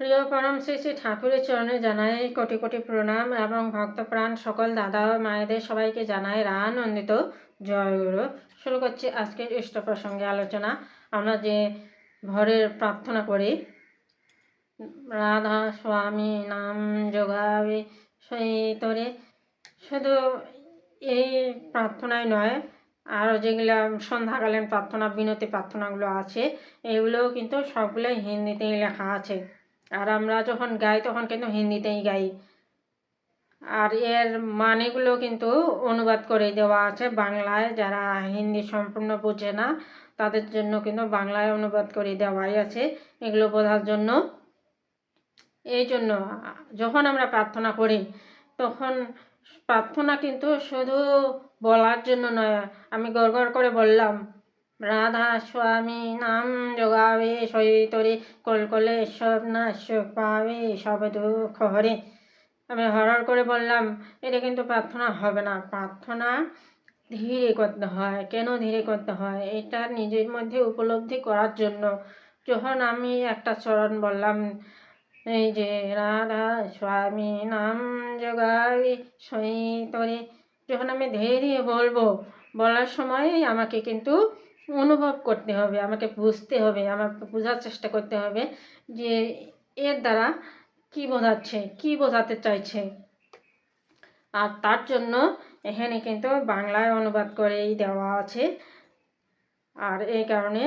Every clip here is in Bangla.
প্রিয় পরম শ্রী শ্রী ঠাকুরের চরণে জানাই কোটি কোটি প্রণাম এবং ভক্তপ্রাণ সকল দাদা ও মায়েদের সবাইকে জানাই রানন্দিত। জয় গুরু। শুরু করছি আজকের ইষ্ট প্রসঙ্গে আলোচনা। আমরা যে ভরের প্রার্থনা করি, রাধা স্বামী নাম যোগাবে সৈতরে। শুধু এই প্রার্থনাই নয়, আরও যেগুলো সন্ধ্যাকালীন প্রার্থনা, বিনতি প্রার্থনাগুলো আছে, এগুলোও কিন্তু সবগুলোই হিন্দিতেই লেখা আছে। আর আমরা যখন গাই, তখন কিন্তু হিন্দিতেই গাই। আর এর মানেগুলো কিন্তু অনুবাদ করে দেওয়া আছে বাংলায়। যারা হিন্দি সম্পূর্ণ বোঝে না, তাদের জন্য কিন্তু বাংলায় অনুবাদ করে দেওয়াই আছে এগুলো বোঝার জন্য। এই জন্য যখন আমরা প্রার্থনা করি, তখন প্রার্থনা কিন্তু শুধু বলার জন্য নয়, আমি গড় করে বললাম রাধা স্বামী নাম যোগাবে সৈতরে কলকলে সব না সুখ পাবে সব দুঃখ হরে আমি হরর করে বললাম, এটা কিন্তু প্রার্থনা হবে না। প্রার্থনা ধীরে করতে হয়। কেন ধীরে করতে হয়? এটা নিজের মধ্যে উপলব্ধি করার জন্য। যখন আমি একটা চরণ বললাম, এই যে রাধা স্বামী নাম যোগাবে সৈতরে যখন আমি ধীরে ধীরে বলব, বলার সময় আমাকে কিন্তু অনুভব করতে হবে, আমাকে বুঝতে হবে, আমাকে বোঝার চেষ্টা করতে হবে যে এর দ্বারা কি বোঝাচ্ছে, কি বোঝাতে চাইছে। আর তার জন্য এখানে কিন্তু বাংলায় অনুবাদ করেই দেওয়া আছে। আর এই কারণে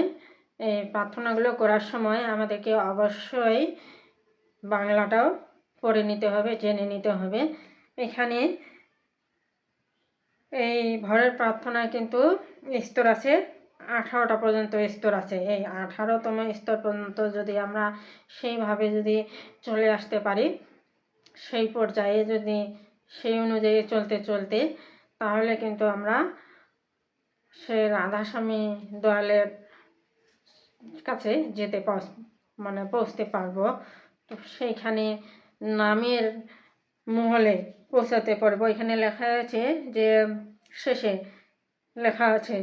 এই প্রার্থনাগুলো করার সময় আমাদেরকে অবশ্যই বাংলাটাও পড়ে নিতে হবে, জেনে নিতে হবে। এখানে এই ভরের প্রার্থনায় কিন্তু স্তর আছে। আঠারোটা পর্যন্ত স্তর আছে। এই আঠারোতম স্তর পর্যন্ত যদি আমরা সেইভাবে যদি চলে আসতে পারি, সেই পর্যায়ে যদি সেই অনুযায়ী চলতে চলতে, তাহলে কিন্তু আমরা সে রাধাস্বামী দয়ালের কাছে যেতে মানে পৌঁছতে পারব। তো সেইখানে নামের মহলে পৌঁছাতে পারব। এখানে লেখা আছে যে, শেষে লেখা আছে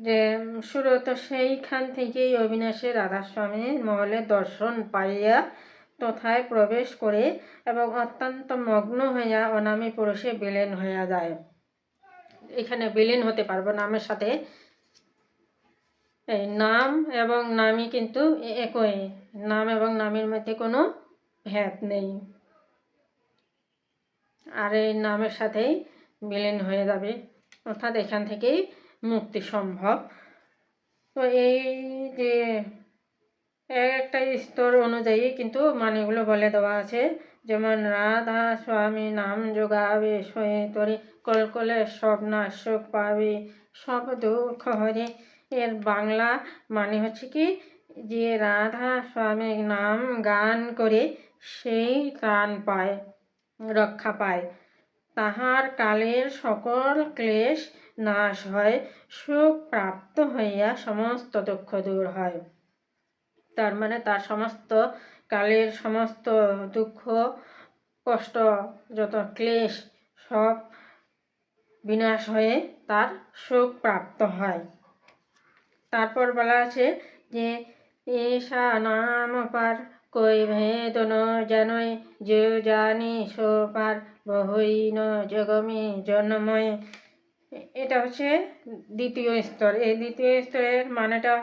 যে সুরত সেইখান থেকেই অবিনাশী রাধাস্বামীর মহলে দর্শন পাইয়া তথায় প্রবেশ করে এবং অত্যন্ত মগ্ন হইয়া অনামী পুরুষে বিলীন হইয়া যায়। এখানে বিলীন হতে পারব নামের সাথে। এই নাম এবং নামই কিন্তু একই। নাম এবং নামের মধ্যে কোনো ভেদ নেই। আর এই নামের সাথেই বিলীন হয়ে যাবে। অর্থাৎ এখান থেকেই মুক্তি সম্ভব। তো এই যে একটা স্তর অনুযায়ী কিন্তু মানেগুলো বলে দেওয়া আছে। যেমন, রাধা স্বামী নাম যোগাবে সয়ে তরে, কলকলে সব না পাবে, সব দুঃখ হরে। এর বাংলা মানে হচ্ছে কি, যে রাধা স্বামীর নাম গান করে সেই প্রাণ পায়, রক্ষা পায়। তাহার কালের সকল ক্লেশ নাশ হয়, সুখ প্রাপ্ত হইয়া সমস্ত দুঃখ দূর হয়। তার মানে তার সমস্ত কালের সমস্ত দুঃখ, কষ্ট, যত ক্লেশ সব বিনাশ হয়ে তার সুখ প্রাপ্ত হয়। তারপর বলা আছে যে এসা নাম পার কই ভেদ ন জানয় যে জানি সো পার বহুইন জগমে জন্ময় এটা হচ্ছে দ্বিতীয় স্তর। এই দ্বিতীয় স্তরের মানেটা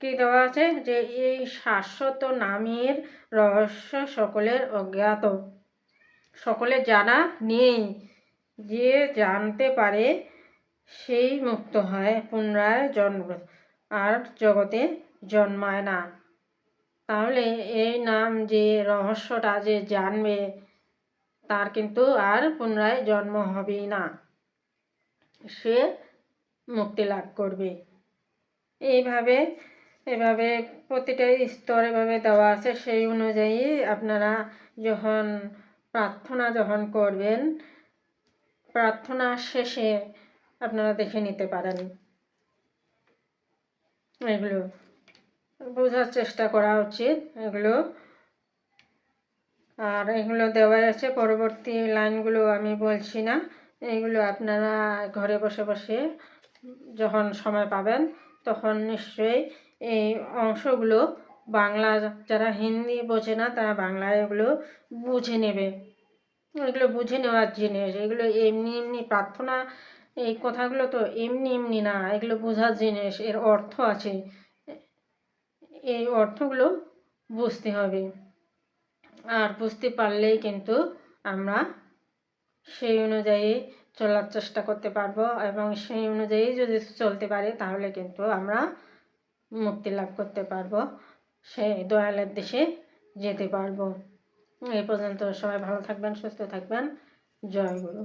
কি দেওয়া আছে? যে এই শাশ্বত নামের রহস্য সকলের অজ্ঞাত। সকলের জানা নেই, যে জানতে পারে সেই মুক্ত হয়, পুনরায় জন্ম আর জগতে জন্মায় না। তাহলে এই নাম যে রহস্যটা যে জানবে, তার কিন্তু আর পুনরায় জন্ম হবেই না। সে মুক্তি লাভ করবে। এইভাবে, এভাবে প্রতিটা স্তর এভাবে দেওয়া আছে, সেই অনুযায়ী আপনারা যখন প্রার্থনা যখন করবেন, প্রার্থনা শেষে আপনারা দেখে নিতে পারেন। এগুলো। বোঝার চেষ্টা করা উচিত এগুলো। আর এগুলো দেওয়া আছে, পরবর্তী লাইনগুলো আমি বলছি না। এগুলো আপনারা ঘরে বসে বসে যখন সময় পাবেন তখন নিশ্চয়ই এই অংশগুলো বাংলা যারা হিন্দি বোঝে না তারা বাংলায় এগুলো বুঝে নেবে। এগুলো বুঝে নেওয়ার জিনিস, এগুলো এমনি এমনি প্রার্থনা, এই কথাগুলো তো এমনি এমনি না, এগুলো বোঝার জিনিস, এর অর্থ আছে। এই অর্থগুলো বুঝতে হবে। আর বুঝতে পারলেই কিন্তু আমরা সেই অনুযায়ী চলার চেষ্টা করতে পারব এবং সেই অনুযায়ী যদি চলতে পারি তাহলে কিন্তু আমরা মুক্তি লাভ করতে পারব। সেই দয়ালের দেশে যেতে পারব। এই পর্যন্ত সবাই ভালো থাকবেন, সুস্থ থাকবেন। জয় গুরু।